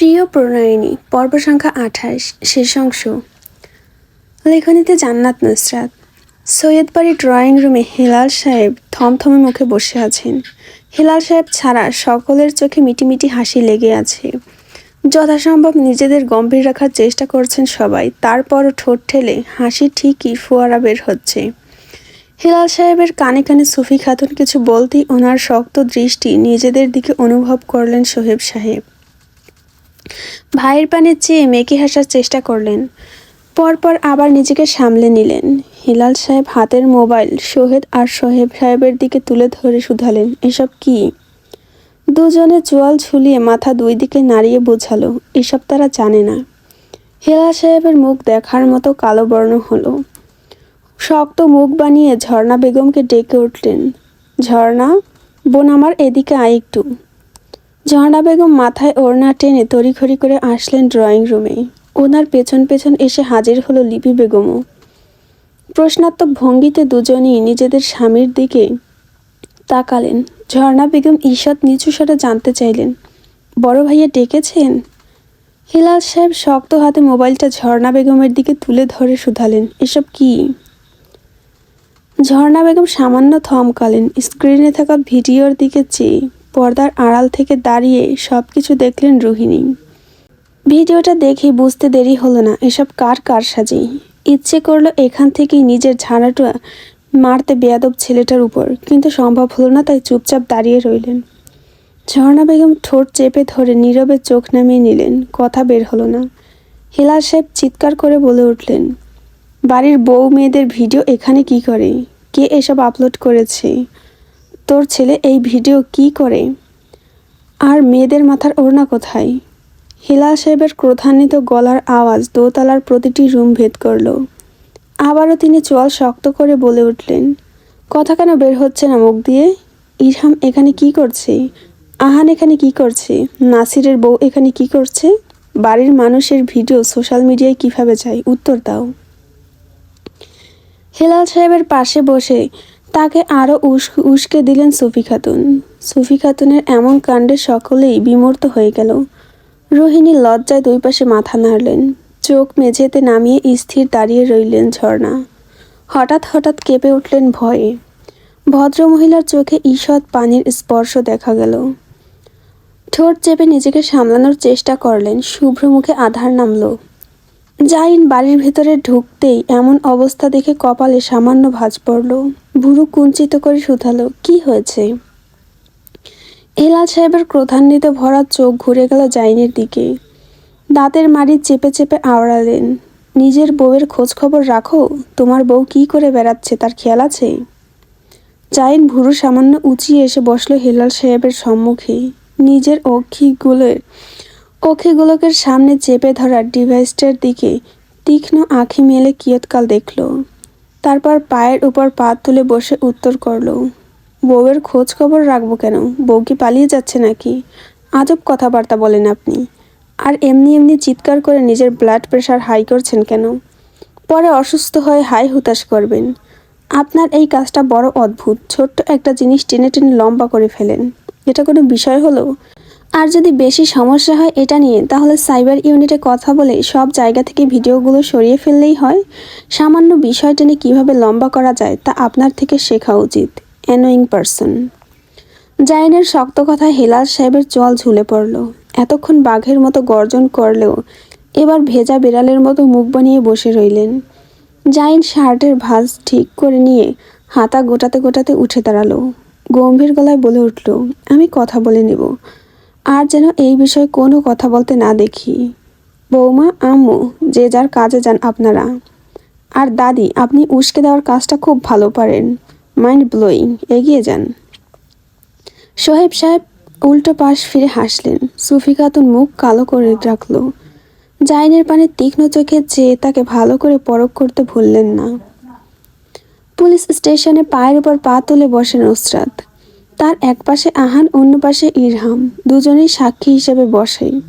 প্রিয় প্রণয়িনী, পর্ব সংখ্যা আঠাশ, শেষ অংশ। লেখনীতে জান্নাত নুসরাত। সৈয়দ বাড়ি ড্রয়িং রুমে হেলাল সাহেব থমথমে মুখে বসে আছেন। হেলাল সাহেব ছাড়া সকলের চোখে মিটিমিটি হাসি লেগে আছে। যথাসম্ভব নিজেদের গম্ভীর রাখার চেষ্টা করছেন সবাই তারপরও ঠোঁট ঠেলে হাসি ঠিকই ফোয়ারা বের হচ্ছে। হেলাল সাহেবের কানে কানে সুফি খাতুন কিছু বলতেই ওনার শক্ত দৃষ্টি নিজেদের দিকে অনুভব করলেন সোহেব সাহেব। ভাইয়ের পানে চেয়ে মেকি হাসার চেষ্টা করলেন। পরপর আবার নিজেকে সামলে নিলেন। হিলাল সাহেব হাতের মোবাইল সোহেদ আর সোহেব সাহেবের দিকে তুলে ধরে শুধালেন, এসব কি? দুজনে চোয়াল ঝুলিয়ে মাথা দুই দিকে নাড়িয়ে বোঝালো, এসব তারা জানে না। হেলাল সাহেবের মুখ দেখার মতো কালো বর্ণ হলো। শক্ত মুখ বানিয়ে ঝর্ণা বেগমকে ডেকে উঠলেন, ঝর্ণা, বোন আমার এদিকে আয় একটু। ঝর্ণা বেগম মাথায় ওড়না টেনে তড়িঘড়ি করে আসলেন ড্রয়িং রুমে। ওনার পেছন পেছন এসে হাজির হলো লিপি বেগমও। প্রশ্নাত্মক ভঙ্গিতে দুজনেই নিজেদের স্বামীর দিকে তাকালেন। ঝর্ণা বেগম ঈষৎ নিচু স্বরে জানতে চাইলেন, বড় ভাইয়া ডেকেছেন? হিলাল সাহেব শক্ত হাতে মোবাইলটা ঝর্ণা বেগমের দিকে তুলে ধরে শুধালেন, এসব কি? ঝর্ণা বেগম সামান্য থমকালেন, স্ক্রিনে থাকা ভিডিওর দিকে চেয়ে। পর্দার আড়াল থেকে দাঁড়িয়ে সব কিছু দেখলেন রোহিণী। ভিডিওটা দেখে বুঝতে দেরি হলো না, এসব কার কার সাজে? ইচ্ছে করল এখান থেকেই নিজের ঝাড়াটা মারতে বেয়াদব ছেলেটার উপর, কিন্তু সম্ভব হলো না তাই চুপচাপ দাঁড়িয়ে রইলেন। ঝর্ণা বেগম ঠোঁট চেপে ধরে নীরবে চোখ নামিয়ে নিলেন, কথা বের হলো না। হেলাল সাহেব চিৎকার করে বলে উঠলেন, বাড়ির বউ মেয়েদের ভিডিও এখানে কি করে? কে এসব আপলোড করেছে? তোর ছেলে এই ভিডিও কি করে? আর মেয়েদের মাথার ওড়না কোথায়? হিলাল সাহেবের ক্রোধান্বিত গলার আওয়াজ দোতলার প্রতিটি রুম ভেদ করল। আবারও তিনি চোয়াল শক্ত করে বলে উঠলেন, কথা কেন বের হচ্ছে না মুখ দিয়ে? ইরহাম এখানে কি করছে? আহান এখানে কি করছে? নাসিরের বউ এখানে কি করছে? বাড়ির মানুষের ভিডিও সোশ্যাল মিডিয়ায় কীভাবে যায়? উত্তর দাও। হেলাল সাহেবের পাশে বসে তাকে আরও উস, উস্কে দিলেন সুফি খাতুন। সুফি খাতুনের এমন কাণ্ডে সকলেই বিমূর্ত হয়ে গেল। রোহিণী লজ্জায় দুই পাশে মাথা নাড়লেন। চোখ মেঝেতে নামিয়ে স্থির দাঁড়িয়ে রইলেন ঝর্ণা। হঠাৎ হঠাৎ কেঁপে উঠলেন ভয়ে। ভদ্রমহিলার চোখে ঈষৎ পানির স্পর্শ দেখা গেল। ঠোঁট চেপে নিজেকে সামলানোর চেষ্টা করলেন। শুভ্র মুখে আধার নামলো। জাইন বাড়ির ভেতরে ঢুকতেই এমন অবস্থা দেখে কপালে সামান্য ভাঁজ পড়ল। ভুরু কুঞ্চিত করে শুধালো, কি হয়েছে? এলাল সাহেবের ক্রোধান্বিত ভরা চোখ ঘুরে গেল জাইনের দিকে। দাঁতের মাড়ি চেপে চেপে আওড়ালেন। নিজের বউয়ের খোঁজ খবর রাখো? তোমার বউ কি করে বেড়াচ্ছে? তার খেয়াল আছে? জাইন ভুরু সামান্য উঁচিয়ে এসে বসল হেলাল সাহেবের সম্মুখে। নিজের অক্ষিগুলোর অক্ষিগুলোকের সামনে চেপে ধরা ডিভাইসটার দিকে তীক্ষ্ণ আঁখি মেলে কিয়ৎকাল দেখল। তারপর পায়ের উপর পা তুলে বসে উত্তর করল, বউয়ের খোঁজ খবর রাখব কেন? বউ কি পালিয়ে যাচ্ছে নাকি? আজব কথাবার্তা বলেন আপনি। আর এমনি এমনি চিৎকার করে নিজের ব্লাড প্রেশার হাই করছেন কেন? পরে অসুস্থ হয়ে হাই হুতাশ করবেন। আপনার এই কাজটা বড় অদ্ভুত। ছোট্ট একটা জিনিস টেনে টেনে লম্বা করে ফেলেন। এটা কোনো বিষয় হলো? আর যদি বেশি সমস্যা হয় এটা নিয়ে, তাহলে সাইবার ইউনিটে কথা বলে সব জায়গা থেকে ভিডিওগুলো সরিয়ে ফেললেই হয়। সামান্য বিষয়টা নিয়ে কীভাবে লম্বা করা যায় তা আপনার থেকে শেখা উচিত। অ্যানোয়িং পারসন জাইনের শক্ত কথায় হেলাল সাহেবের চোয়াল ঝুলে পড়ল। এতক্ষণ বাঘের মতো গর্জন করলেও এবার ভেজা বিড়ালের মতো মুখ বানিয়ে বসে রইলেন। জাইন শার্টের ভাঁজ ঠিক করে নিয়ে হাতা গোটাতে গোটাতে উঠে দাঁড়াল। গম্ভীর গলায় বলে উঠল, আমি কথা বলে নেব। আর যেন এই বিষয়ে কোনো কথা বলতে না দেখি। বৌমা, আম্মু, যে যার কাজে যান আপনারা। আর দাদি, আপনি উস্কে দেওয়ার কাজটা খুব ভালো পারেন। মাইন্ড ব্লোয়িং এগিয়ে যান। সোহেব সাহেব উল্টো পাশ ফিরে হাসলেন। সুফি খাতুন মুখ কালো করে রাখল। জাইনের পানে তীক্ষ্ণ চোখে চেয়ে তাকে ভালো করে পরখ করতে ভুললেন না। পুলিশ স্টেশনে পায়ের উপর পা তুলে বসেন নুসরাত। তার এক পাশে আহান, অন্য পাশে ইরহাম। দুজনেই সাক্ষী হিসেবে বসে।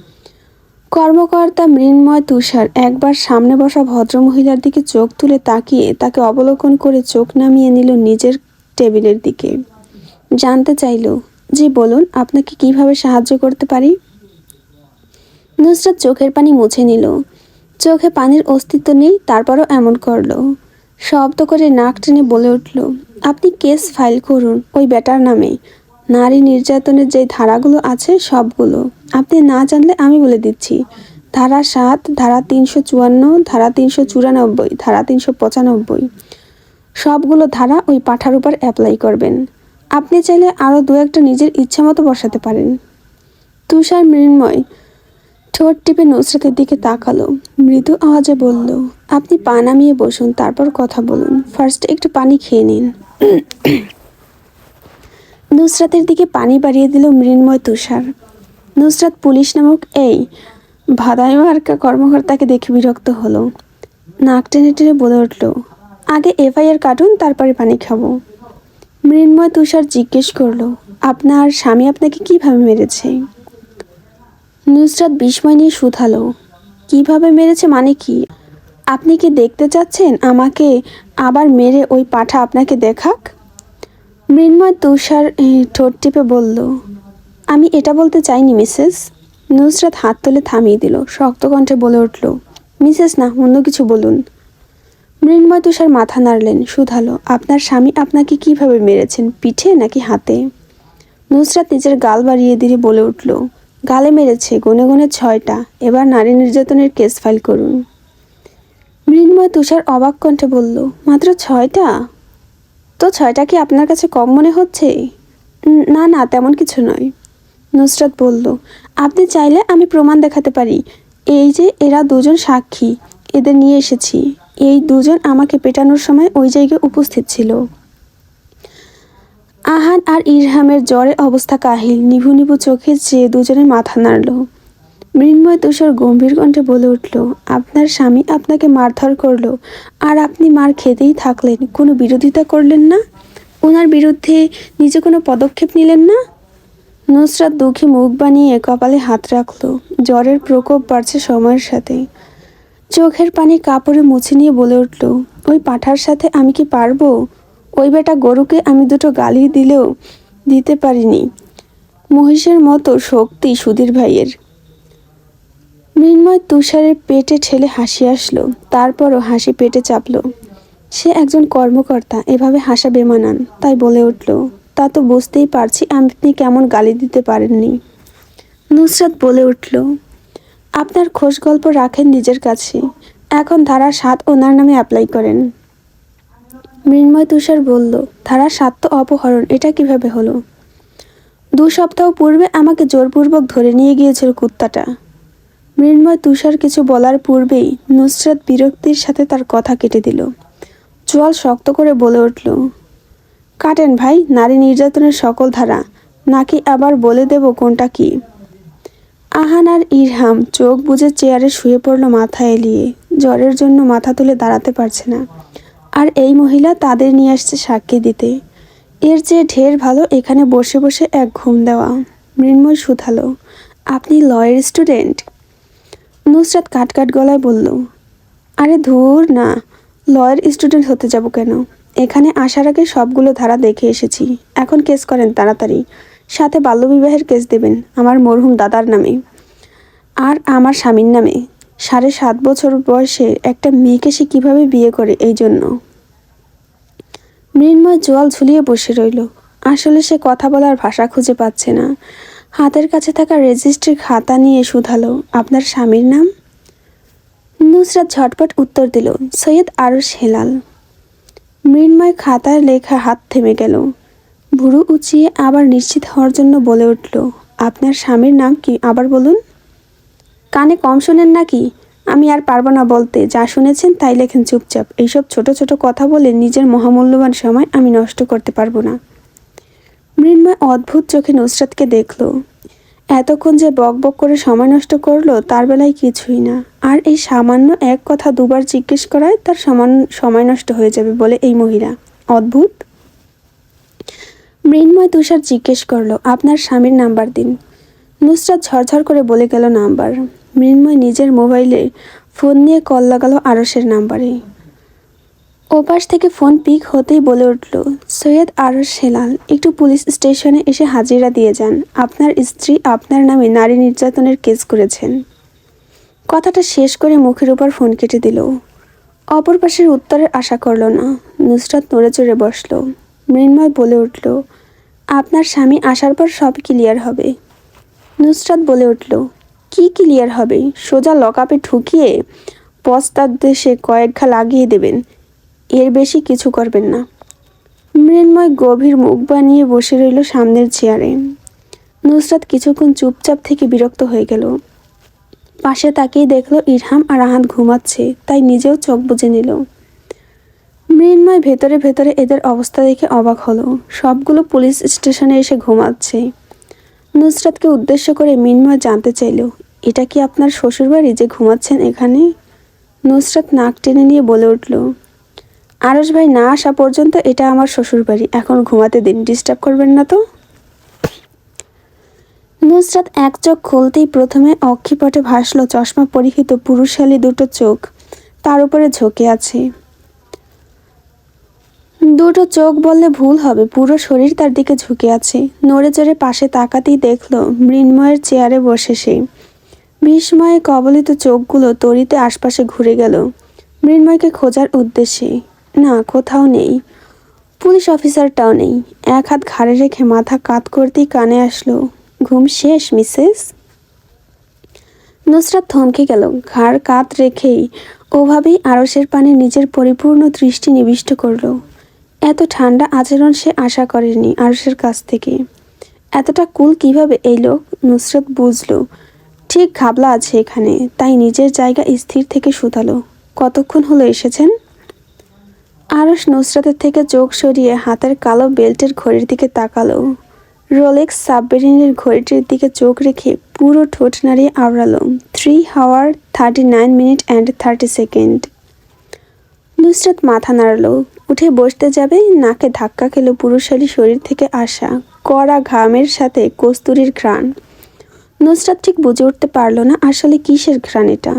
কর্মকর্তা মৃন্ময় তুষার একবার সামনে বসা ভদ্রমহিলার দিকে চোখ তুলে তাকিয়ে তাকে অবলোকন করে চোখ নামিয়ে নিল নিজের টেবিলের দিকে। জানতে চাইল, জি, বলুন, আপনাকে কীভাবে সাহায্য করতে পারি? নুসরাত চোখের পানি মুছে নিল। চোখে পানির অস্তিত্ব নেই, তারপরও এমন করল। শব্দ করে নাক টেনে বলে উঠল আপনি কেস ফাইল করুন ওই বেটার নামে নারী নির্যাতনের যে ধারাগুলো আছে সবগুলো। আপনি না জানলে আমি বলে দিচ্ছি। ধারা সাত, ধারা তিনশো চুয়ান্ন, ধারা তিনশো চুরানব্বই, ধারা তিনশো পঁচানব্বই। সবগুলো ধারা ওই পাঠার উপর অ্যাপ্লাই করবেন। আপনি চাইলে আরও দু একটা নিজের ইচ্ছা মতো বসাতে পারেন। তুষার মৃন্ময় ঠোঁট টিপে নুসরাতের দিকে তাকালো। মৃদু আওয়াজে বলল, আপনি পা নামিয়ে বসুন, তারপর কথা বলুন। ফার্স্ট একটু পানি খেয়ে নিন। নুসরাতের দিকে পানি বাড়িয়ে দিল মৃন্ময় তুষার। নুসরাত পুলিশ নামক এই ভাদাই মার্কা কর্মকর্তাকে দেখে বিরক্ত হলো। নাক টেনে টেনে বলে উঠল, আগে এফআইআর কাটুন, তারপরে পানি খাব। মৃন্ময় তুষার জিজ্ঞেস করল, আপনার স্বামী আপনাকে কীভাবে মেরেছে? নুসরাত বিস্ময় নিয়ে শুধালো, কীভাবে মেরেছে মানে কি? আপনি কি দেখতে চাচ্ছেন আমাকে আবার মেরে ওই পাঠা আপনাকে দেখাক? মৃন্ময় তুষার ঠোঁট টিপে বলল, আমি এটা বলতে চাইনি, মিসেস। নুসরাত হাত তুলে থামিয়ে দিল, শক্ত কণ্ঠে বলে উঠল, মিসেস, না, অন্য কিছু বলুন। মৃন্ময় তুষার মাথা নাড়লেন, শুধালো, আপনার স্বামী আপনাকে কীভাবে মেরেছেন, পিঠে নাকি হাতে? নুসরাত নিজের গাল বাড়িয়ে দিয়ে বলে উঠল, গালে মেরেছে, গনে গনে ছয়টা, এবার নারী নির্যাতনের কেস ফাইল করুন। মৃন্ময় তুষার অবাক কণ্ঠে বলল, মাত্র ছয়টা? তো ছয়টা কি আপনার কাছে কম মনে হচ্ছে? না না, তেমন কিছু নয়। নুসরাত বলল, আপনি চাইলে আমি প্রমাণ দেখাতে পারি। এই যে, এরা দুজন সাক্ষী, এদের নিয়ে এসেছি। এই দুজন আমাকে পেটানোর সময় ওই জায়গায় উপস্থিত ছিল। আহান আর ইরহামের জ্বরে অবস্থা কাহিল। নিভু নিভু চোখে চেয়ে দুজনের মাথা নাড়ল। মৃন্ময় তুষার গম্ভীর কণ্ঠে বলে উঠল, আপনার স্বামী আপনাকে মারধর করল, আর আপনি মার খেতেই থাকলেন, কোনো বিরোধিতা করলেন না? ওনার বিরুদ্ধে নিজে কোনো পদক্ষেপ নিলেন না? নুসরাত দুঃখে মুখ বানিয়ে কপালে হাত রাখল, জ্বরের প্রকোপ বাড়ছে সময়ের সাথে। চোখের পানি কাপড়ে মুছে নিয়ে বলে উঠল, ওই পাঠার সাথে আমি কি পারব? ওই বেটা গরুকে আমি দুটো গালি দিলেও দিতে পারিনি। মহিষের মতো শক্তি সুধীর ভাইয়ের। মৃন্ময় তুষারের পেটে ঠেলে হাসি আসলো, তারপরও হাসি পেটে চাপলো। সে একজন কর্মকর্তা, এভাবে হাসা বেমানান, তাই বলে উঠল, তা তো বুঝতেই পারছি আপনি কেমন গালি দিতে পারেননি। নুসরাত বলে উঠল, আপনার খোঁজ গল্প রাখেন নিজের কাছে, এখন ধারা সাত ওনার নামে অ্যাপ্লাই করেন। মৃন্ময় তুষার বলল, ধারা সাত তো অপহরণ, এটা কীভাবে হলো? দু সপ্তাহ পূর্বে আমাকে জোরপূর্বক ধরে নিয়ে গিয়েছিল কুত্তাটা। মৃন্ময় তুষার কিছু বলার পূর্বেই নুসরাত বিরক্তির সাথে তার কথা কেটে দিল। চোয়াল শক্ত করে বলে উঠল, কাটেন ভাই, নারী নির্যাতনের সকল ধারা। নাকি আবার বলে দেব কোনটা কি? আহান আর ইরহাম চোখ বুজে চেয়ারে শুয়ে পড়ল মাথা এলিয়ে। জ্বরের জন্য মাথা তুলে দাঁড়াতে পারছে না। আর এই মহিলা তাদের নিয়ে আসছে সাক্ষী দিতে। এর চেয়ে ঢের ভালো এখানে বসে বসে এক ঘুম দেওয়া। মৃন্ময় শুধালো, আপনি লয়ের স্টুডেন্ট? নুসরাত কাট কাট গলায় বলল, আরে ধুর না, লয়ের স্টুডেন্ট হতে যাব কেন? এখানে আসার আগে সবগুলো ধারা দেখে এসেছি। এখন কেস করেন তাড়াতাড়ি। সাথে বাল্যবিবাহের কেস দেবেন, আমার মরহুম দাদার নামে। আর আমার স্বামীর নামে। সাড়ে সাত বছর বয়সে একটা মেয়েকে সে কীভাবে বিয়ে করে এই জন্য? মৃন্ময় জোয়াল ঝুলিয়ে বসে রইল। আসলে সে কথা বলার ভাষা খুঁজে পাচ্ছে না। হাতের কাছে থাকা রেজিস্ট্রির খাতা নিয়ে শুধালো। আপনার স্বামীর নাম? নুসরাত ঝটপট উত্তর দিল, সৈয়দ আরশ হেলাল। মৃন্ময় খাতায় লেখা হাত থেমে গেল। ভুরু উঁচিয়ে আবার নিশ্চিত হওয়ার জন্য বলে উঠল, আপনার স্বামীর নাম কি? আবার বলুন। কানে কম শোনেন নাকি? আমি আর পারব না বলতে, যা শুনেছেন তাই লেখেন চুপচাপ। এইসব ছোট ছোট কথা বলে নিজের মহামূল্যবান সময় আমি নষ্ট করতে পারব না। মৃন্ময় অদ্ভুত চোখে নুসরাতকে দেখল। এতক্ষণ যে বক বক করে সময় নষ্ট করল, তার বেলায় কিছুই না। আর এই সামান্য এক কথা দুবার জিজ্ঞেস করায় তার সমান সময় নষ্ট হয়ে যাবে বলে এই মহিলা। অদ্ভুত? মৃন্ময় তুষার জিজ্ঞেস করল, আপনার স্বামীর নাম্বার দিন। নুসরাত ঝরঝর করে বলে গেল, নাম্বার। মৃন্ময় নিজের মোবাইলে ফোন নিয়ে কল লাগালো আরসের নাম্বারে। ওপাশ থেকে ফোন পিক হতেই বলে উঠল, সৈয়দ আরস হেলাল, একটু পুলিশ স্টেশনে এসে হাজিরা দিয়ে যান। আপনার স্ত্রী আপনার নামে নারী নির্যাতনের কেস করেছেন। কথাটা শেষ করে মুখের উপর ফোন কেটে দিল। অপর পাশের উত্তরের আশা করল না, নুসরাত নড়ে চড়ে বসল। মৃন্ময় বলে উঠল, আপনার স্বামী আসার পর সব ক্লিয়ার হবে। নুসরাত বলে উঠল, কি ক্লিয়ার হবে? সোজা লকআপে ঠুকিয়ে পস্তার দেশে কয়েক ঘা লাগিয়ে দেবেন। এর বেশি কিছু করবেন না। মৃন্ময় গভীর মুখ বানিয়ে বসে রইল সামনের চেয়ারে। নুসরাত কিছুক্ষণ চুপচাপ থেকে বিরক্ত হয়ে গেল। পাশে তাকেই দেখল ইরহাম আর আহাত ঘুমাচ্ছে, তাই নিজেও চোখ বুজে নিল। মৃন্ময় ভেতরে ভেতরে এদের অবস্থা দেখে অবাক হলো। সবগুলো পুলিশ স্টেশনে এসে ঘুমাচ্ছে। নুসরাতকে উদ্দেশ্য করে মৃন্ময় জানতে চাইল, এটা কি আপনার শ্বশুরবাড়ি যে ঘুমাচ্ছেন এখানে? নুসরাত নাক টেনে নিয়ে বলে উঠল আরস ভাই না আসা পর্যন্ত এটা আমার শ্বশুরবাড়ি। এখন ঘুমাতে দিন ডিস্টার্ব করবেন না তো? নুসরাত এক চোখ খুলতেই প্রথমে অক্ষিপটে ভাসলো চশমা পরিহিত পুরুষালী দুটো চোখ। তার উপরে ঝোঁকে আছে। দুটো চোখ বললে ভুল হবে, পুরো শরীর তার দিকে ঝুঁকে আছে। নড়ে চড়ে পাশে তাকাতেই দেখল, মৃন্ময়ের চেয়ারে বসে সে। বিস্ময়ে কবলিত চোখগুলো তরিতে আশপাশে ঘুরে গেল। মৃন্ময়কে খোঁজার উদ্দেশ্যে। না, কোথাও নেই। পুলিশ অফিসারটাও নেই। এক হাত ঘাড়ে রেখে মাথা কাত করতেই কানে আসলো, ঘুম শেষ, মিসেস? নুসরাত থমকে গেল, ঘাড় কাত রেখেই ওভাবেই আরসের পানে নিজের পরিপূর্ণ দৃষ্টি নিবিষ্ট করল। এত ঠান্ডা আচরণ সে আশা করেনি আরসের কাছ থেকে। এতটা কুল কীভাবে এই লোক? নুসরত বুঝলো, ঠিক ঘাবলা আছে এখানে, তাই নিজের জায়গা স্থির থেকে শুধালো। কতক্ষণ হলো এসেছেন? আরস নুসরাতের থেকে চোখ সরিয়ে হাতের কালো বেল্টের ঘড়ির দিকে তাকালো। রোলেক্স সাবমেরিনের ঘড়িটির দিকে চোখ রেখে পুরো ঠোঁট নাড়িয়ে আওড়ালো। Three hour thirty nine minute and thirty second Nusrat মাথা নাড়লো। উঠে বসতে যাবে, নাকে ধাক্কা খেলো পুরুষালী শরীর থেকে আসা কড়া ঘামের সাথে কস্তুরির ঘ্রাণ। নুসরাত ঠিক বুঝে উঠতে পারল না আসলে কিসের ঘ্রাণ এটা।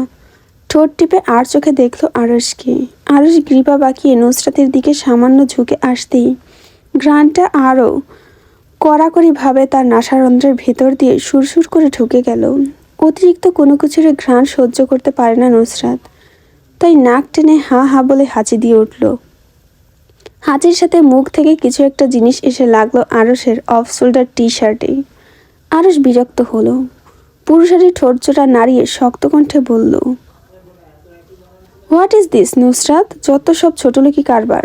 ঠোঁট টিপে আর চোখে দেখল আরসকে আরস গ্রীবা বাঁকিয়ে নুসরাতের দিকে সামান্য ঝুঁকে আসতেই ঘ্রাণটা আরও কড়াকড়িভাবে তার নাসারন্ধ্রের ভেতর দিয়ে সুরসুর করে ঢুকে গেল। অতিরিক্ত কোনো কিছুর ঘ্রাণ সহ্য করতে পারে না নুসরাত। তাই নাক টেনে হা হা বলে হাঁচি দিয়ে উঠল। হাঁচির সাথে মুখ থেকে কিছু একটা জিনিস এসে লাগল আরসের অফ শোল্ডার টি শার্টে আরস বিরক্ত হলো। পুরুষারি ঠোঁটচোটা নাড়িয়ে শক্ত কণ্ঠে বলল হোয়াট ইজ দিস নুসরাত যত সব ছোটলোকি কারবার।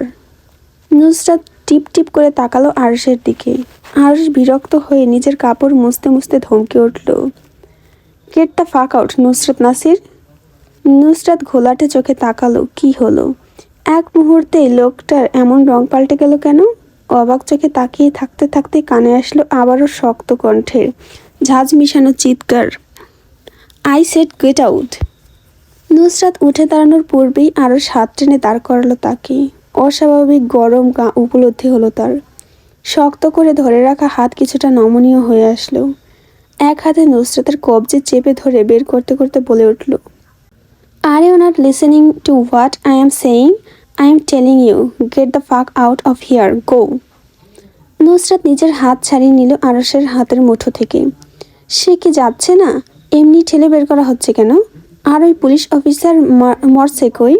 নুসরাত টিপ টিপ করে তাকালো আরসের দিকে। আরস বিরক্ত হয়ে নিজের কাপড় মুছতে মুছতে ধমকে উঠল। Get the fuck out Nusrat Nasir. Nusrat ঘোলাটে চোখে তাকালো, কি হলো? এক মুহূর্তে লোকটার এমন রং পাল্টে গেল কেন? অবাক চোখে তাকিয়ে থাকতে থাকতে কানে আসলো আবারও শক্ত কণ্ঠে ঝাঁজ মিশানো চিৎকার। I said get out Nusrat উঠে দাঁড়ানোর পূর্বেই আরও সাত টেনে দাঁড় করালো তাকে। অস্বাভাবিক গরম গা উপলব্ধি হলো তার। শক্ত করে ধরে রাখা হাত কিছুটা নমনীয় হয়ে আসলো। এক হাতে নুসরাতের কবজে চেপে ধরে বের করতে করতে বলে উঠল are you not listening to what I am saying I am telling you get the fuck out of here go Nusrat নিজের হাত ছাড়িয়ে নিল আরসের হাতের মুঠো থেকে। সে কি যাচ্ছে না? এমনি ঠেলে বের করা হচ্ছে কেন? আর ওই পুলিশ অফিসার মরছে কই?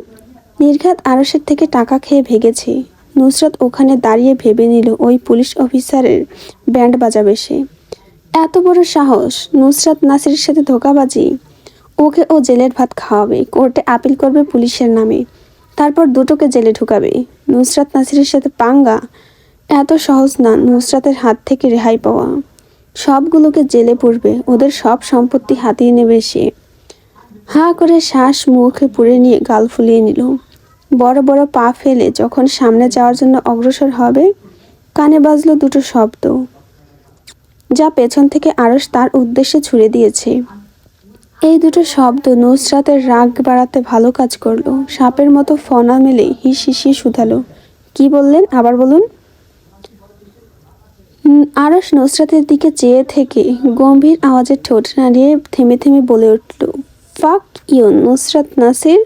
নির্ঘাত আরসের থেকে টাকা খেয়ে ভেগেছে। নুসরাত ওখানে দাঁড়িয়ে ভেবে নিল ওই পুলিশ অফিসারের ব্যান্ড বাজাবে সে। এত বড় সাহস, নুসরাত নাসিরের সাথে ধোকাবাজি। ওকে ও জেলের ভাত খাওয়াবে, কোর্টে আপিল করবে পুলিশের নামে। তারপর দুটোকে জেলে ঢুকাবে। নুসরাত নাসিরের সাথে পাঙ্গা? এত সহজ না, নুসরাতের হাত থেকে রেহাই পাওয়া। সবগুলোকে জেলে পড়বে ওদের সব সম্পত্তি হাতিয়ে নেবে সে। হা করে শ্বাস মুখে পুড়ে নিয়ে গাল ফুলিয়ে নিল। বড় বড় পা ফেলে যখন সামনে যাওয়ার জন্য অগ্রসর হবে, কানে বাজলো দুটো শব্দ, যা পেছন থেকে আরস তার উদ্দেশ্যে ছুড়ে দিয়েছে। এই দুটো শব্দ নুসরাতের রাগ বাড়াতে ভালো কাজ করল। সাপের মতো ফনা মেলে হিস হিসিয়ে শুধালো। কি বললেন? আবার বলুন। আরস নুসরাতের দিকে চেয়ে থেকে গম্ভীর আওয়াজের ঠোঁট নাড়িয়ে থেমে থেমে বলে উঠল। ফাক ইউ নুসরাত নাসির।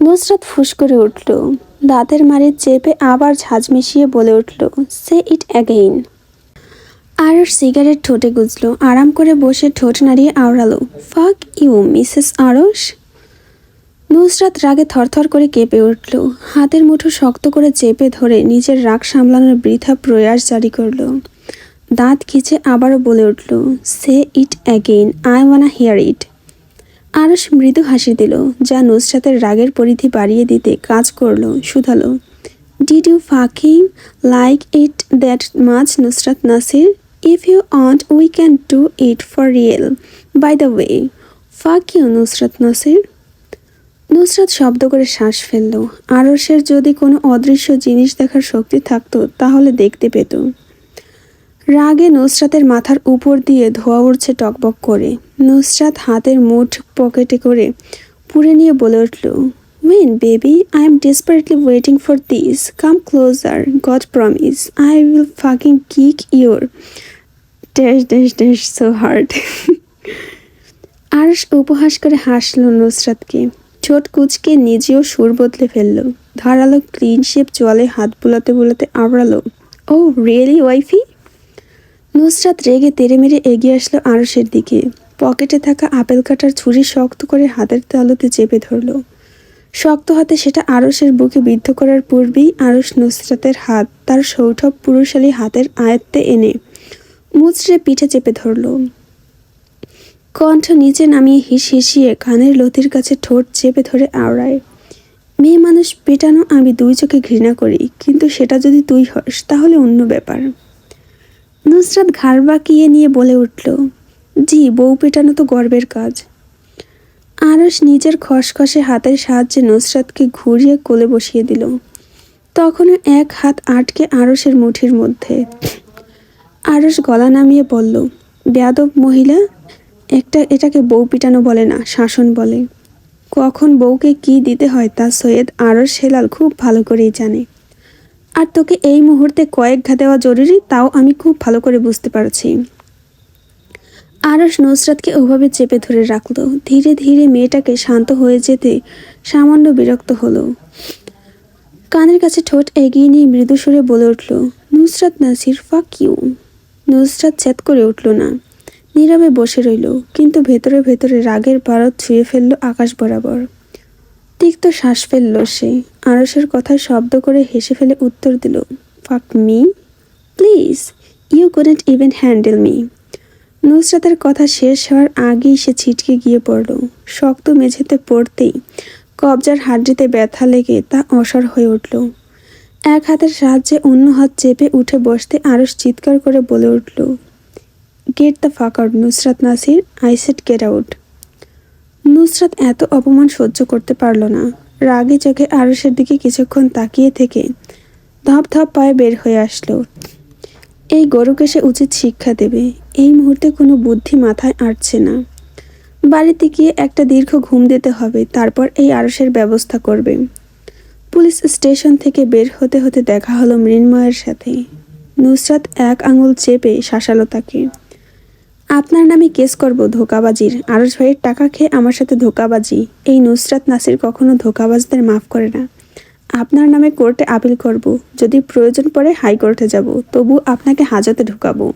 নুসরাত ফুস করে উঠল। দাঁতের মারি চেপে আবার ঝাঁজ মিশিয়ে বলে উঠল সে ইট অ্যাগেইন আর সিগারেট ঠোঁটে গুজলো, আরাম করে বসে ঠোঁট নাড়িয়ে আওড়ালো ফাক ইউ মিসেস আরস নুসরাত রাগে থরথর করে কেঁপে উঠল, হাতের মুঠো শক্ত করে চেপে ধরে নিজের রাগ সামলানোর বৃথা প্রয়াস জারি করল। দাঁত খিচে আবারও বলে উঠল say it again I wanna hear it আরস মৃদু হাসি দিল, যা নুসরাতের রাগের পরিধি বাড়িয়ে দিতে কাজ করল, শুধালো। Did you fucking like it that much Nusrat Nasir? If you want we can do it for real by the way fuck you Nusrat Nasir. Nusrat শব্দ করে শ্বাস ফেলল। আরসের যদি কোনো অদৃশ্য জিনিস দেখার শক্তি থাকতো, তাহলে দেখতে পেত। রাগে নুসরাতের মাথার উপর দিয়ে ধোয়া উঠছে টকবক করে। নুসরাত হাতের মুঠ পকেটে করে পুড়ে নিয়ে বলে উঠল Owen baby I am desperately waiting for this come closer god promise I will fucking kick your dash dash dash so hard arse উপহাস করে হাসল নুসরাতকে। ঠোঁট কুচকে নিজেও সুর বদলে ফেলল। ধারালো ক্লিন শেপ জলে হাত বুলাতে বুলাতে আবড়ালো ও রিয়েলি ওয়াইফি নুসরাত রেগে তেরে মেরে এগিয়ে আসলো আরসের দিকে। পকেটে থাকা আপেল কাটার ছুরি শক্ত করে হাতের তালুতে চেপে ধরলো। শক্ত হাতে সেটা আরসের বুকে বিদ্ধ করার পূর্বেই আরস নুসরাতের হাত, তার সৌঠব পুরুষালী হাতের আয়ত্তে এনে মুচড়ে পিঠে চেপে ধরল। কণ্ঠ নিচে নামিয়ে হিস হিসিয়ে কানের লতির কাছে ঠোঁট চেপে ধরে আওড়ায়। মেয়ে মানুষ পেটানো আমি দুই চোখে ঘৃণা করি, কিন্তু সেটা যদি তুই হস, তাহলে অন্য ব্যাপার। নুসরাত ঘাড় বাঁকিয়ে নিয়ে বলে উঠল জি, বউ পেটানো তো গর্বের কাজ। আরস নিজের খসখসে হাতের সাহায্যে নুসরাতকে ঘুরিয়ে কোলে বসিয়ে দিল। তখনও এক হাত আটকে আরসের মুঠির মধ্যে। আরস গলা নামিয়ে বলল, বেয়াদব মহিলা, একটা এটাকে বউ পিটানো বলে না, শাসন বলে। কখন বউকে কি দিতে হয় তা সৈয়দ আরস হেলাল খুব ভালো করেই জানে। আর তোকে এই মুহূর্তে কয়েক ঘা দেওয়া জরুরি, তাও আমি খুব ভালো করে বুঝতে পারছি। আরস নুসরাতকে ওভাবে চেপে ধরে রাখল। ধীরে ধীরে মেয়েটাকে শান্ত হয়ে যেতে সামান্য বিরক্ত হলো। কানের কাছে ঠোঁট এগিয়ে নিয়ে মৃদু সুরে বলে উঠল, নুসরাত নাসির ফাক ইউ নুসরাত ছেদ করে উঠল না। নীরবে বসে রইল, কিন্তু ভেতরে ভেতরে রাগের পারদ ছুঁয়ে ফেলল আকাশ বরাবর। তিক্ত শ্বাস ফেলল সে। আরসের কথায় শব্দ করে হেসে ফেলে উত্তর দিল fuck me please you couldn't even handle me নুসরাতের কথা শেষ হওয়ার আগেই সে ছিটকে গিয়ে পড়ল। শক্ত মেঝেতে পড়তেই কবজার হাড্ডিতে ব্যথা লেগে তা অসর হয়ে উঠল। এক হাতের সাহায্যে অন্য হাত চেপে উঠে বসতে আরস চিৎকার করে বলে উঠল get the fuck out Nusrat Nasir I said get out Nusrat এত অপমান সহ্য করতে পারল না। রাগে চোখে আরসের দিকে কিছুক্ষণ তাকিয়ে থেকে ধপ ধপ পায়ে বের হয়ে আসলো। এই গরুকে সে উচিত শিক্ষা দেবে। এই মুহূর্তে কোনো বুদ্ধি মাথায় আটছে না। বাড়িতে গিয়ে একটা দীর্ঘ ঘুম দিতে হবে, তারপর এই আরসের ব্যবস্থা করবে। পুলিশ স্টেশন থেকে বের হতে হতে দেখা হলো মৃন্ময়ের সাথে। নুসরাত এক আঙুল চেপে শাসালো তাকে। আপনার নামে কেস করব, ধোকাবাজির। আরস ভাইয়ের টাকা খেয়ে আমার সাথে ধোকাবাজি। এই নুসরাত নাসির কখনো ধোকাবাজদের মাফ করে না। আপনার নামে কোর্টে আপিল করব। যদি প্রয়োজন পড়ে হাইকোর্টে যাব, তবু আপনাকে হাজতে ঢুকাবো।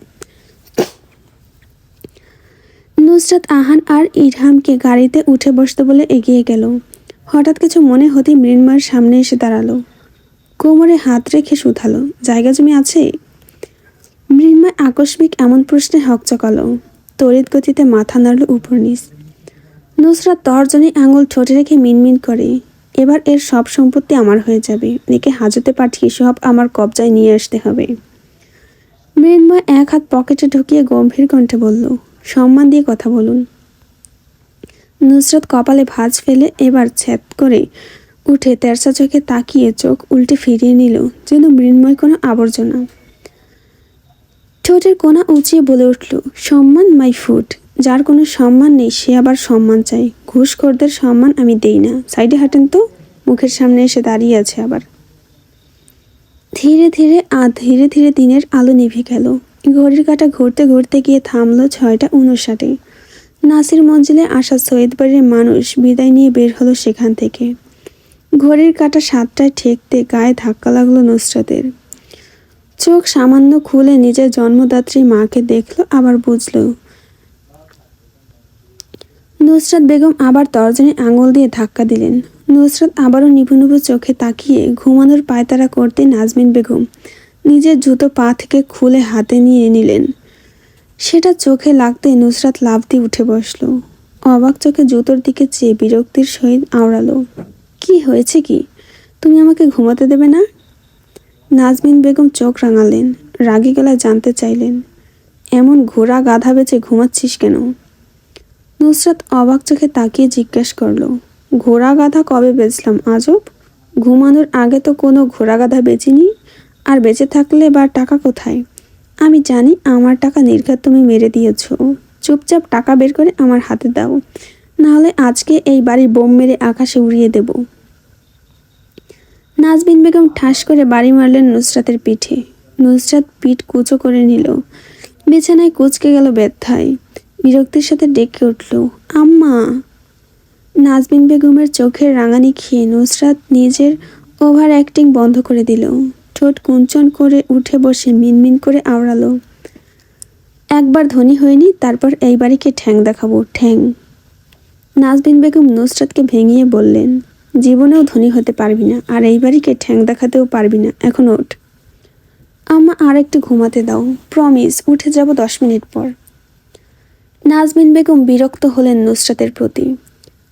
নুসরাত আহান আর ইরহামকে গাড়িতে উঠে বসতে বলে এগিয়ে গেল। হঠাৎ কিছু মনে হতেই মৃন্ময়ের সামনে এসে দাঁড়াল। কোমরে হাত রেখে শুধালো। জায়গা জমি আছে? মৃন্ময় আকস্মিক এমন প্রশ্নে হকচকালো। তড়িৎ গতিতে মাথা নাড়ল উপর নিচ। নুসরাত তর্জনী আঙুল ঠোঁটে রেখে মিনমিন করে। এবার এর সব সম্পত্তি আমার হয়ে যাবে। একে হাজতে পাঠিয়ে সব আমার কবজায় নিয়ে আসতে হবে। মৃন্ময় এক হাত পকেটে ঢুকিয়ে গম্ভীর কণ্ঠে বলল, সম্মান দিয়ে কথা বলুন। নুসরত কপালে ভাঁজ ফেলে এবার ছ্যাদ করে উঠে তেরসা চোখে তাকিয়ে চোখ উল্টে ফিরিয়ে নিল, যেন মৃন্ময় কোনো আবর্জনা। ঠোঁটের কোনা উঁচিয়ে বলে উঠল, সম্মান, মাই ফুড যার কোনো সম্মান নেই, সে আবার সম্মান চাই ঘুষখোরদের সম্মান আমি দেই না। সাইডে হাঁটেন তো? মুখের সামনে এসে দাঁড়িয়ে আছে আবার। ধীরে ধীরে, আ, ধীরে ধীরে দিনের আলো নিভে গেল। ঘড়ির কাটা ঘুরতে ঘুরতে গিয়ে থামলো ছয়টা উনষাটে। নাসির মঞ্জিলে আসা সৈয়দ বাড়ির মানুষ বিদায় নিয়ে বের হলো সেখান থেকে। ঘড়ির কাটা সাতটায় ঠেকতে গায়ে ধাক্কা লাগল নুসরাতের। চোখ সামান্য খুলে নিজের জন্মদাত্রী মাকে দেখল, আবার বুঝলো নুসরাত বেগম আবার তর্জনী আঙুল দিয়ে ধাক্কা দিলেন। নুসরাত আবারও নিভু নিভু চোখে তাকিয়ে ঘুমানোর পায়তারা করতে নাজমিন বেগম নিজের জুতো পা থেকে খুলে হাতে নিয়ে নিলেন। সেটা চোখে লাগতে নুসরাত লাফ দিয়ে উঠে বসল। অবাক চোখে জুতোর দিকে চেয়ে বিরক্তির সহিত আওড়ালো। কি হয়েছে কি? তুমি আমাকে ঘুমাতে দেবে না? নাজমিন বেগম চোখ রাঙালেন, রাগী গলায় জানতে চাইলেন, এমন ঘোড়া গাধা বেচে ঘুমাচ্ছিস কেন? নুসরাত অবাক চোখে তাকিয়ে জিজ্ঞেস করল, ঘোড়া গাধা কবে বেচলাম আজব? ঘুমানোর আগে তো কোনো ঘোড়া গাধা বেচিনি। আর বেঁচে থাকলে বা টাকা কোথায়? আমি জানি আমার টাকা নির্ঘাত তুমি মেরে দিয়েছ। চুপচাপ টাকা বের করে আমার হাতে দাও। নাহলে আজকে এই বাড়ির বোম মেরে আকাশে উড়িয়ে দেব। নাজবিন বেগম ঠাস করে বাড়ি মারলেন নুসরাতের পিঠে। নুসরাত পিঠ কুচো করে নিল। বিছানায় কুচকে গেল ব্যথায় বিরক্তির সাথে ডেকে উঠল, আম্মা! নাজবিন বেগমের চোখের রাঙানি খেয়ে নুসরাত নিজের ওভার অ্যাক্টিং বন্ধ করে দিল। ঠোঁট কুঞ্চন করে উঠে বসে মিনমিন করে আওড়ালো, একবার ধনী হয়নি তারপর এই বাড়িকে ঠ্যাং দেখাবো, ঠ্যাং। নাজবিন বেগম নুসরাতকে ভেঙিয়ে বললেন, জীবনেও ধনী হতে পারবি না, আর এই বাড়িকে ঠ্যাং দেখাতেও পারবি না, এখন ওঠ। আম্মা আর একটু ঘুমাতে দাও, প্রমিস, উঠে যাব দশ মিনিট পর। নাজমিন বেগম বিরক্ত হলেন নুসরাতের প্রতি।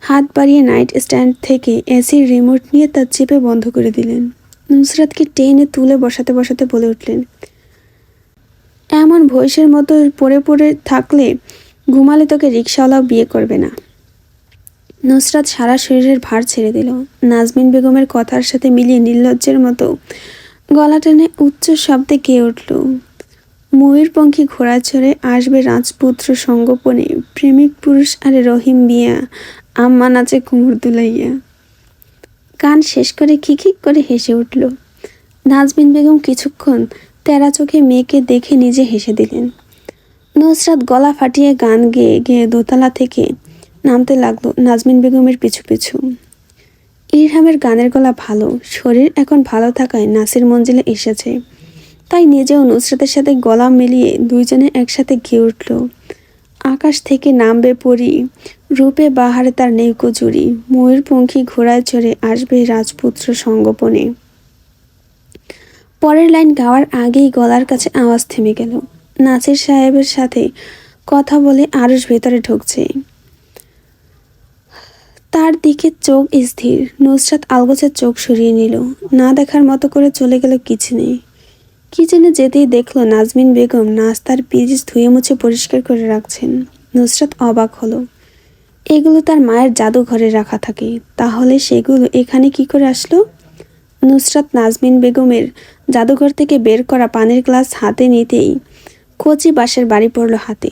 হাত বাড়িয়ে নাইট স্ট্যান্ড থেকে এসির রিমোট নিয়ে তার চেপে বন্ধ করে দিলেন। নুসরাতকে টেনে তুলে বসাতে বসাতে বলে উঠলেন, এমন ভৈষের মতো পড়ে পড়ে থাকলে ঘুমালে তোকে রিক্সাওয়ালাও বিয়ে করবে না। নুসরাত সারা শরীরের ভার ছেড়ে দিল। নাজমিন বেগমের কথার সাথে মিলিয়ে নির্লজ্জের মতো গলা টেনে উচ্চ শব্দে গেয়ে উঠল। ময়ূরপঙ্খী ঘোড়া চড়ে আসবে রাজপুত্র সঙ্গোপনে, প্রেমিক পুরুষ আরে রহিম বিয়া আম্মা নাচে কুমুর দুলাইয়া। গান শেষ করে খিখিক করে হেসে উঠল। নাজমিন বেগম কিছুক্ষণ তেরা চোখে মেয়েকে দেখে নিজে হেসে দিলেন। নুসরাত গলা ফাটিয়ে গান গেয়ে গেয়ে দোতলা থেকে নামতে লাগল নাজমিন বেগমের পিছু পিছু। ইরহামের গানের গলা ভালো, শরীর এখন ভালো থাকায় নাসির মঞ্জিলে এসেছে। তাই নিজেও নুসরাতের সাথে গলা মিলিয়ে দুইজনে একসাথে গিয়ে উঠল। আকাশ থেকে নামবে পরি, রূপে বাহারে তার নেউকো জুড়ি ময়ূরপঙ্খী ঘোড়ায় চড়ে আসবে রাজপুত্র সঙ্গোপনে। পরের লাইন গাওয়ার আগেই গলার কাছে আওয়াজ থেমে গেল। নাচের সাহেবের সাথে কথা বলে আরস ভেতরে ঢুকছে। তার দিকে চোখ স্থির, নুসরাত আলগোছের চোখ সরিয়ে নিল। না দেখার মতো করে চলে গেল কিচেনে কিচেনে যেতেই দেখল নাজমিন বেগম নাস্তার পিস ধুয়ে মুছে পরিষ্কার করে রাখছেন। নুসরাত অবাক হলো। এগুলো তার মায়ের জাদুঘরে রাখা থাকে। তাহলে সেগুলো এখানে কি করে আসলো? নুসরাত নাজমিন বেগমের জাদুঘর থেকে বের করা পানির গ্লাস হাতে নিতেই কচি বাঁশের বাড়ি পড়ল হাতে।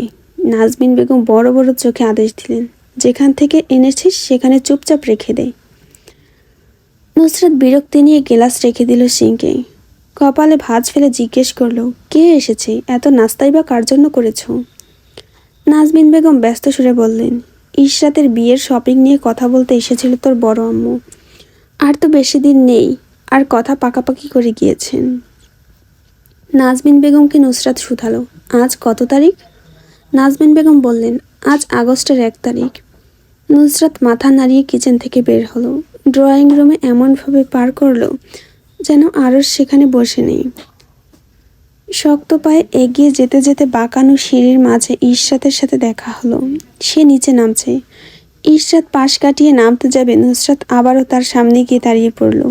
নাজমিন বেগম বড় বড় চোখে আদেশ দিলেন, যেখান থেকে এনেছিস সেখানে চুপচাপ রেখে দেয় নুসরাত বিরক্তি নিয়ে গেলাস রেখে দিল সিংকে। কপালে ভাঁজ ফেলে জিজ্ঞেস করল, কে এসেছে? এত নাস্তাই বা কার জন্য করেছ? নাজমিন বেগম ব্যস্ত সুরে বললেন, ইশরাতের বিয়ের শপিং নিয়ে কথা বলতে এসেছিল তোর বড় আম্মু। আর তো বেশি দিন নেই, আর কথা পাকাপাকি করে গিয়েছেন। নাজমিন বেগমকে নুসরাত শুধালো, আজ কত তারিখ? নাজমিন বেগম বললেন, আজ আগস্টের এক তারিখ। নুসরাত মাথা নাড়িয়ে কিচেন থেকে বের হলো ড্রয়িং রুমে এমনভাবে পার করল যেন আরও সেখানে বসে নেই। শক্ত পায়ে এগিয়ে যেতে যেতে বাঁকানো সিঁড়ির মাঝে ঈর্ষাতের সাথে দেখা হলো। সে নিচে নামছে। ঈর্ষাত পাশ কাটিয়ে নামতে যাবে, নুসরাত আবারও তার সামনে গিয়ে দাঁড়িয়ে পড়ল।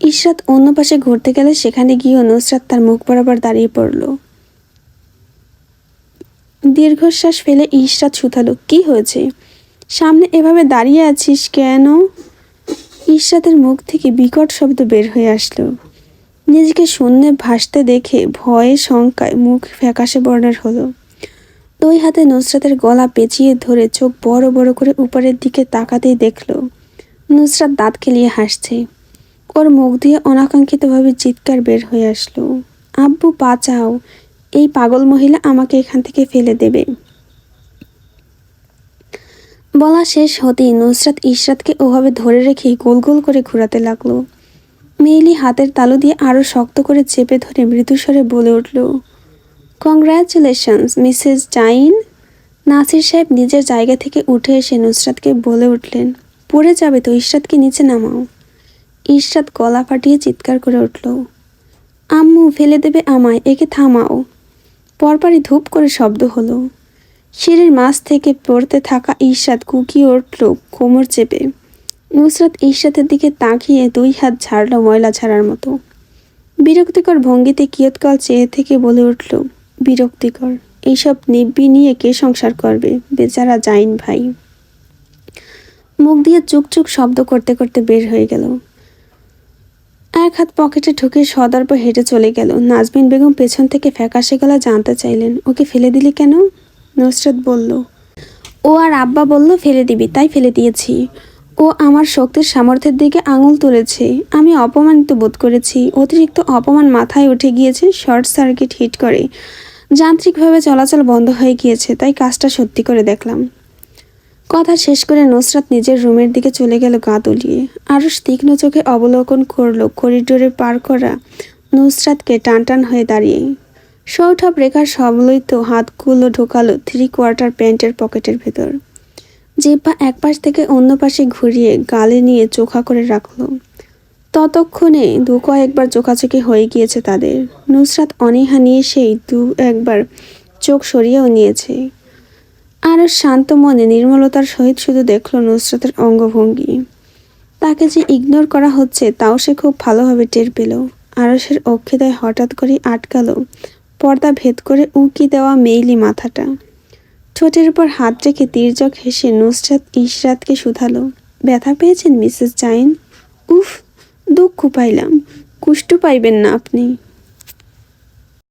ঈর্ষাত অন্য পাশে ঘুরতে গেলে সেখানে গিয়েও নুসরাত তার মুখ বরাবর দাঁড়িয়ে পড়ল। দীর্ঘশ্বাস ফেলে ঈর্ষাত শুধালো, কি হয়েছে? সামনে এভাবে দাঁড়িয়ে আছিস কেন? ঈর্ষাদের মুখ থেকে বিকট শব্দ বের হয়ে আসলো। নিজেকে শূন্যে ভাসতে দেখে ভয়ে শঙ্কায় মুখ ফ্যাকাশে বর্ণের হলো। দুই হাতে নুসরাতের গলা পেঁচিয়ে ধরে চোখ বড় বড় করে উপরের দিকে তাকাতেই দেখল, নুসরাত দাঁত খেলিয়ে হাসছে। ওর মুখ দিয়ে অনাকাঙ্ক্ষিতভাবে চিৎকার বের হয়ে আসলো, আব্বু, বাঁচাও, এই পাগল মহিলা আমাকে এখান থেকে ফেলে দেবে। বলা শেষ হতেই নুসরাত ইশরাতকে ওভাবে ধরে রেখে গোল গোল করে ঘোরাতে লাগল। মেইলি হাতের তালু দিয়ে আরও শক্ত করে চেপে ধরে মৃদুস্বরে বলে উঠল কংগ্রাচুলেশনস মিসেস জাইন নাসির সাহেব নিজের জায়গা থেকে উঠে এসে নুসরাতকে বলে উঠলেন, পড়ে যাবে তো, ইশরাতকে নিচে নামাও। ইশরাত গলা ফাটিয়ে চিৎকার করে উঠল, আম্মু, ফেলে দেবে আমায়, একে থামাও। পরপরই ধূপ করে শব্দ হলো। সিঁড়ির মাছ থেকে পড়তে থাকা ইশরাত কুকিয়ে উঠল কোমর চেপে। নুসরাত ইশরাতের দিকে তাকিয়ে দুই হাত ঝাড়ল ময়লা ঝাড়ার মতো। বিরক্তিকর ভঙ্গিতে কিয়ৎকাল চেয়ে থেকে বলে উঠল, বিরক্তিকর, এইসব নিব্বি নিয়ে কে সংসার করবে? বেচারা জাইন ভাই। মুখ দিয়ে চুকচুক শব্দ করতে করতে বের হয়ে গেল। এক হাত পকেটে ঢুকে সদর্প হেঁটে চলে গেল। নাজমিন বেগম পেছন থেকে ফ্যাকাশে গলা জানতে চাইলেন, ওকে ফেলে দিলি কেন? নুসরত বলল, ও আর আব্বা বলল, ফেলে দিবি। তাই ফেলে দিয়েছি। ও আমার শক্তির সামর্থ্যের দিকে আঙুল তুলেছে। আমি অপমানিত বোধ করেছি। অতিরিক্ত অপমান মাথায় উঠে গিয়েছে। শর্ট সার্কিট হিট করে। যান্ত্রিকভাবে চলাচল বন্ধ হয়ে গিয়েছে। তাই কাজটা সত্যি করে দেখলাম। কথা শেষ করে নুসরাত নিজের রুমের দিকে চলে গেল গা তলিয়ে আরও তীক্ষ্ণ চোখে অবলোকন করল, করিডোরে পার করা নুসরাতকে টান টান হয়ে দাঁড়িয়ে। সৌঠব রেখার সম্মিলিত হাতগুলো ঢোকালো থ্রি কোয়ার্টার প্যান্টের পকেটের ভেতর। জিব্বা এক পাশ থেকে অন্য পাশে ঘুরিয়ে গালে নিয়ে চোখা করে রাখল। ততক্ষণে দু কয়েকবার চোখাচোখি হয়ে গিয়েছে তাদের। নুসরাত অনীহা নিয়ে সেই দু একবার চোখ সরিয়েও নিয়েছে। আরও শান্ত মনে নির্মলতার সহিত শুধু দেখল নুসরাতের অঙ্গভঙ্গি। তাকে যে ইগনোর করা হচ্ছে, তাও সে খুব ভালোভাবে টের পেল। আরসের অক্ষিতায় হঠাৎ করে আটকালো পর্দা ভেদ করে উঁকি দেওয়া মেইলি মাথাটা। ঠোঁটের উপর হাত রেখে তীর্যক হেসে নুসরাত ইশরাতকে শুধালো। ব্যথা পেয়েছেন মিসেস জাইন? উফ, দুঃখ পাইলাম। কুষ্ট পাইবেন না আপনি।